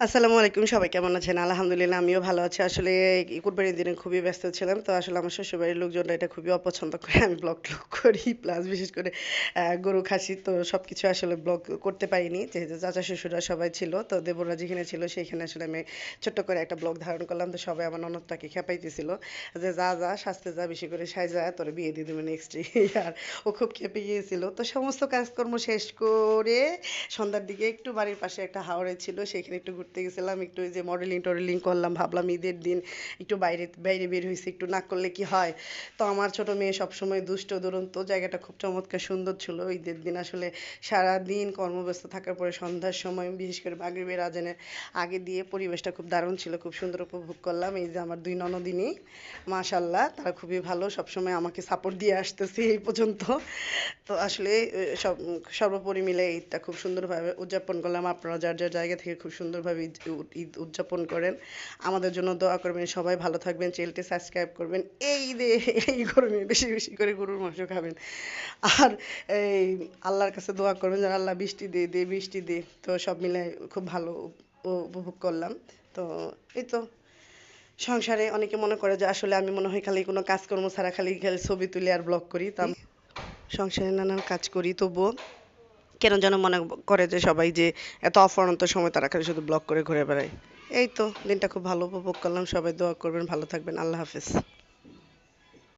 আসসালামু আলাইকুম, সবাই কেমন আছেন? আলহামদুলিল্লাহ, আমিও ভালো আছি। আসলে কুরবানির দিনে খুবই ব্যস্ত ছিলাম, তো আসলে আমার শ্বশুরবাড়ির লোকজনরা এটা খুবই অপছন্দ করে। আমি ব্লগ ট্লগ করি প্লাস বিশেষ করে গরু খাসি, তো সব কিছু আসলে ব্লগ করতে পারিনি। যেহেতু চাচা শ্বশুররা সবাই ছিল, তো দেবরা যেখানে ছিল, সেইখানে আসলে আমি ছোট্ট করে একটা ব্লগ ধারণ করলাম, তো সবাই আমার ননদটাকে খেপাইতেছিল যে, যা যা, সাজতে যা, বেশি করে সাজা তোর বিয়ে দিয়ে দেবে নেক্সট আর ও খুব খেপে গিয়েছিল। তো সমস্ত কাজকর্ম শেষ করে সন্ধ্যার দিকে একটু বাড়ির পাশে একটা হাওড়ে ছিল সেখানে একটু ঘুরতে গেছিলাম, একটু ওই যে মডেলিং টডেলিং করলাম, ভাবলাম ঈদের দিন একটু বাইরে বাইরে বের হয়েছি একটু না করলে কি হয়? তো আমার ছোট মেয়ে সবসময় দুষ্ট, দুরন্ত, জায়গাটা খুব চমৎকার, সুন্দর ছিল ঈদের দিন। আসলে সারা দিন কর্মব্যস্ত থাকার পরে সন্ধ্যার সময়, বিশেষ করে মাগরিবের আজানের আগে দিয়ে পরিবেশটা খুব দারুণ ছিল, খুব সুন্দর উপভোগ করলাম। এই যে আমার দুই ননদিনী মাশাল্লাহ তারা খুবই ভালো, সবসময় আমাকে সাপোর্ট দিয়ে আসতেছে এই পর্যন্ত। তো আসলে সব, সর্বোপরি মিলে ঈদটা খুব সুন্দরভাবে উদযাপন করলাম। আপনারা যার যার জায়গা থেকে খুব সুন্দরভাবে ঈদ ঈদ উদযাপন করেন। আমাদের জন্য দোয়া করবেন, সবাই ভালো থাকবেন চ্যানেলটি সাবস্ক্রাইব করবেন। এই ঈদে এই গরমে বেশি বেশি করে গরুর মাংস খাবেন। আর এই আল্লাহর কাছে দোয়া করবেন, যেন আল্লাহ বৃষ্টি দিয়ে দিয়ে বৃষ্টি দিয়ে তো সব মিলে খুব ভালো উপভোগ করলাম। তো এই তো, সংসারে অনেকে মনে করে যে আসলে আমি মনে হয় খালি কোনো কাজকর্ম ছাড়া খালি খালি ছবি তুলে আর ব্লগ করি। তা সংসারে নানান কাজ করি, তবুও কেন যেন মনে করে যে সবাই যে এত অফরন্ত সময় তারা খালি শুধু ব্লগ করে ঘুরে বেড়ায়। এই তো, দিনটা খুব ভালো উপভোগ করলাম। সবাই দোয়া করবেন, ভালো থাকবেন। আল্লাহ হাফেজ।